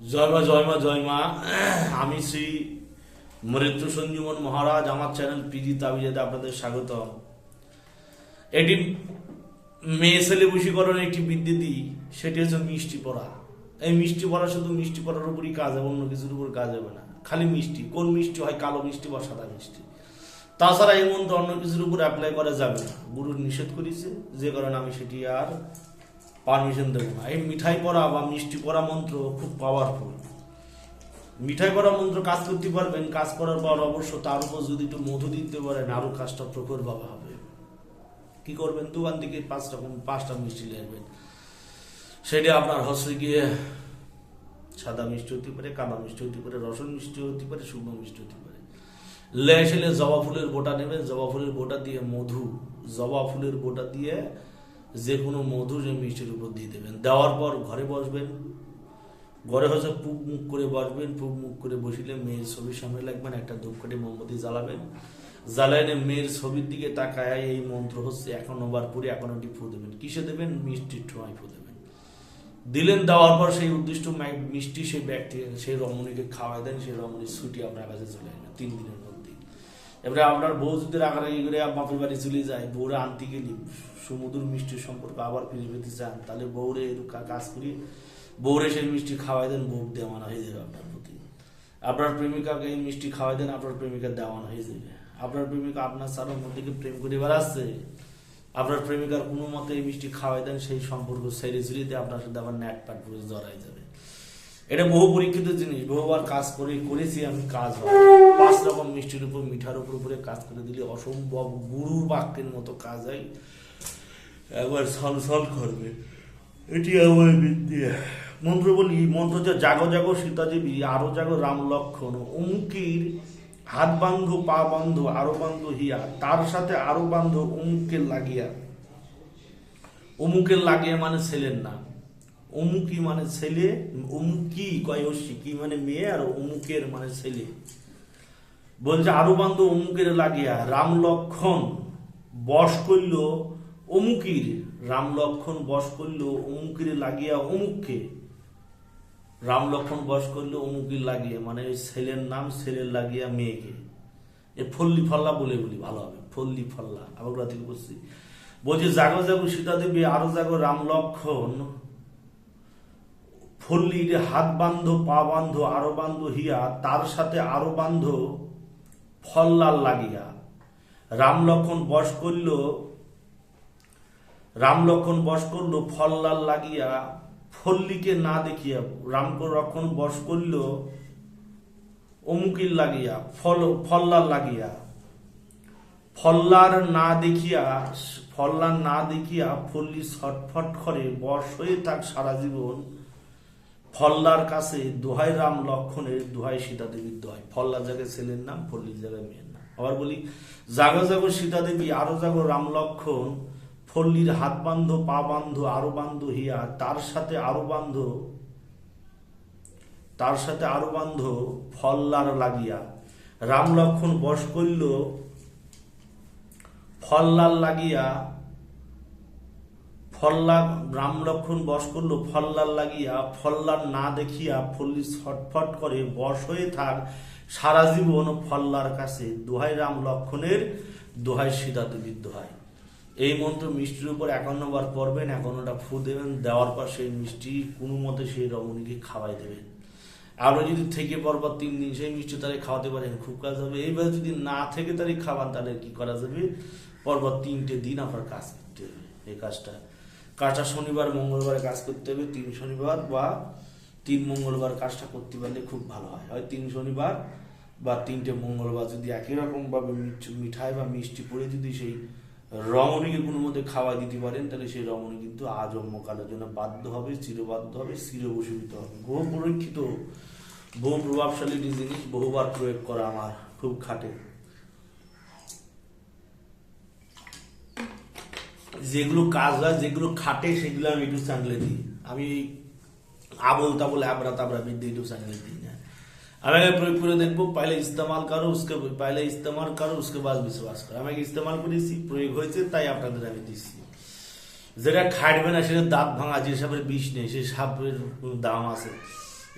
জয় মা জয় মা জয় মা। আমি শ্রী মৃত্যু সঞ্জীবন মহারাজ, আমার চ্যানেল পিজি তাবিজাতে আপনাদের স্বাগত এটি মেয়ে ছেলে বশীকরণ একটি বিদ্যে দিই সেটি হচ্ছে মিষ্টি পড়া। এই মিষ্টি পড়া শুধু মিষ্টি পড়ার উপরই কাজ হবে, অন্য কিছুর উপর কাজ হবে না। খালি মিষ্টি, কোন মিষ্টি হয় কালো মিষ্টি বা সাদা মিষ্টি। তাছাড়া এই মন্ত্র অন্য কিছুর উপর অ্যাপ্লাই করা যাবে না। গুরু নিষেধ করেছে, যে কারণে আমি সেটি আর পারমিশন দেবো না। এই মিঠাই পড়া বা মিষ্টি পড়া মন্ত্র খুব পাওয়ারফুল মিঠাই পড়া মন্ত্র কাজ করতে পারবেন, কাজ করার পর অবশ্য তার উপর যদি একটু মধু দিতে পারেন, আরও কাজটা প্রখর ভাবে হবে। কি করবেন? দোকান থেকে পাঁচ রকম পাঁচটা মিষ্টি নেবেন সেটা আপনার হচ্ছে গিয়ে সাদা মিষ্টি হতে পারে, কালো মিষ্টি হতে পারে, রসুন মিষ্টি হতে পারে, শুকনো মিষ্টি হতে পারে। লেসেলে জবা ফুলের বোটা নেবেন, জবা ফুলের বোটা দিয়ে মধু, জবা ফুলের বোটা দিয়ে যে কোনো মধু যে মিষ্টির উপর দিয়ে দেবেন। দেওয়ার পর ঘরে বসবেন। ঘরে হচ্ছে পুক মুখ করে বসবেন পুক মুখ করে বসিলে মেয়ের ছবির সামনে লাগবেন, একটা ধূপকাঠি মোমবাতি জ্বালাবেন। জ্বালাইনে মেয়ের ছবির দিকে তাকায়, এই মন্ত্র হচ্ছে, এখনও বার পরে এখনোটি ফু দেবেন। কিসে দেবেন? মিষ্টির ঠোঁয়ায় ফু দেবেন। দিলেন, দেওয়ার পর সেই উদ্দিষ্ট মিষ্টি সেই ব্যক্তি, সেই রমণীকে খাওয়াই দেন, সেই রমণীর ছুটি আপনার কাছে চলে আসবে। তিন দিনের মধ্যে। এবারে আপনার বউ যদি রাগারাগি করে বাপের বাড়ি চলে যায়, বউরে আনতে গেলি সমুদ্র মিষ্টির সম্পর্ক আবার ফিরে পেতে চান, তাহলে বউরে কাজ করি বউরে সেই মিষ্টি খাওয়াই দেন, বউ দেওয়ানো হয়ে যাবে আপনার প্রতি। আপনার প্রেমিকাকে এই মিষ্টি খাওয়াই দেন, আপনার প্রেমিকা দেওয়ানো হয়ে যাবে। আপনার প্রেমিকা আপনার সারার মধ্যে প্রেম করে বেড়াচ্ছে আপনার প্রেমিকার কোনো মতে এই মিষ্টি খাওয়াই দেন, সেই সম্পর্ক সেরে ঝুলিতে আপনার সাথে আবার ন্যাট প্যাট করে জড়াই যাবে। এটা বহু পরীক্ষিত জিনিস, বহুবার কাজ করে, করেছি আমি কাজ হয়। পাঁচ রকম মিষ্টির উপর, মিঠার উপর, উপরে কাজ করে দিলে অসম্ভব গুরু বাক্যের মতো কাজ হয়। একবার সলসল করবে। এটি আমার বিদ্যা মন্ত্র বলি, মন্ত্র যে জাগো জাগো সীতাদেবী, আরও জাগো রাম লক্ষণ। অমুকির হাত বান্ধ, পা বান্ধ, আরও বান্ধ হিয়া। তার সাথে আরও বান্ধ অমুকের লাগিয়া। অমুকের লাগিয়া মানে ছেলের নাম। অমুকি মানে ছেলে, অমুকি কয় অসি কি মানে মেয়ে আর অমুকের মানে ছেলে। বলছে, আরও বান্ধব অমুকের লাগিয়া রাম লক্ষণ বশ করল অমুকির রাম লক্ষণ বশ করল অমুকির লাগিয়া অমুককে। রাম লক্ষণ বশ করল অমুকির লাগিয়া মানে ওই ছেলের নাম ছেলের লাগিয়া মেয়েকে। এ ফল্লি ফল্লা বলে বলি, ভালো হবে, ফল্লি ফল্লা আবার রাতে বলছি। বলছে, জাগো জাগো সীতা দেবী আরও জাগো রাম লক্ষণ ফল্লির হাত বান্ধ, পা বান্ধ, আরও বান্ধ হিয়া, তার সাথে আরও বান্ধ ফল্লাল লাগিয়া। রাম লক্ষণ বস করল রাম লক্ষণ বস করল ফল্লাল লাগিয়া ফল্লিকে না দেখিয়া রাম লক্ষণ বস করল, অমুকির লাগিয়া, ফল ফল্লার লাগিয়া। ফল্লার না দেখিয়া ফল্লার না দেখিয়া ফল্লি ছটফট করে বশ হয়ে থাক সারা জীবন। ফল্লার কাছে দোহাই রাম লক্ষণের দোহাই সীতা দেবীর দোহাই। ফল্লার জায়গায় ছেলের নাম ফল্লির জায়গায় মেয়ের নাম। আবার বলি, জাগো জাগো সীতা দেবী আরও জাগো রাম লক্ষণ, ফল্লির হাত বান্ধ পা বান্ধ আরও বান্ধ হিয়া তার সাথে আরও বান্ধ তার সাথে আরও বান্ধ ফল্লার লাগিয়া। রাম লক্ষণ বস করল, ফল্লার লাগিয়া ফল্লা রাম লক্ষণ বশ করল, ফল্লার লাগিয়া, ফল্লার না দেখিয়া ফল্লি ছটফট করে বশ হয়ে থাক, সারা জীবন ফল্লার কাছে। দোহাই রাম লক্ষণের দোহাই সীতা দেবীর দোহাই। এই মন্ত্র মিষ্টির উপর একান্ন বার পড়বেন একান্নটা ফু দেবেন, দেওয়ার পর সেই মিষ্টি কোনো মতে সেই রমণীকে খাওয়াই দেবেন। আপনি যদি থেকে পরপর তিন দিন সেই মিষ্টি তারে খাওয়াতে পারেন, খুব কাজ হবে। এইভাবে যদি না থেকে তারে খাওয়ান, তাহলে কি করা যাবে? পরপর তিনটে দিন আপনার কাজ করতে হবে। এই কাজটা কাজটা শনিবার, মঙ্গলবারে কাজ করতে হবে, তিন শনিবার বা তিন মঙ্গলবার কাজটা করতে পারলে খুব ভালো হয়। হয় তিন শনিবার বা তিনটে মঙ্গলবার যদি একই রকমভাবে মিঠাই বা মিষ্টি পরে যদি সেই রমণীকে কোনো মধ্যে খাওয়া দিতে পারেন, তাহলে সেই রমণী কিন্তু আজন্মকালের জন্য বাধ্য হবে, চিরবাধ্য হবে চিরবসীমিত হবে। বহু পরীক্ষিত বহু প্রভাবশালী জিনিস বহুবার প্রয়োগ করা আমার খুব খাটে। যেগুলো কাজ হয়, যেগুলো খাটে, সেগুলো আমি ইউটিউব চ্যানেলে দিই। আমি আবল তাবল আবরা তাবরা বিদ্যে ইউটিউব চ্যানেলে দিই না আমি প্রয়োগ করে দেখব পহলে ইস্তেমাল করো, উসকে পহলে ইস্তেমাল করো, উসকে বাদ বিশ্বাস করো। আমি আগে ইস্তেমাল করেছি, প্রয়োগ হয়েছে, তাই আপনাদের আমি দিচ্ছি। যেটা খাটবে না, সেটা দাঁত ভাঙা, যে সাপের বিষ নেই সেই সাপের দাম আছে।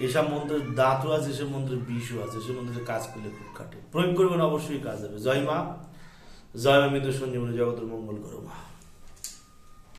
এসব মন্ত্রের দাঁতও আছে এসব মন্ত্রের বিষও আছে, সে মন্ত্রের কাজ করলে খুব কাটে প্রয়োগ করবেন, অবশ্যই কাজ হবে। জয় মা জয় মা মৃত্যু সঞ্জীবনী জগতের মঙ্গল করো মা।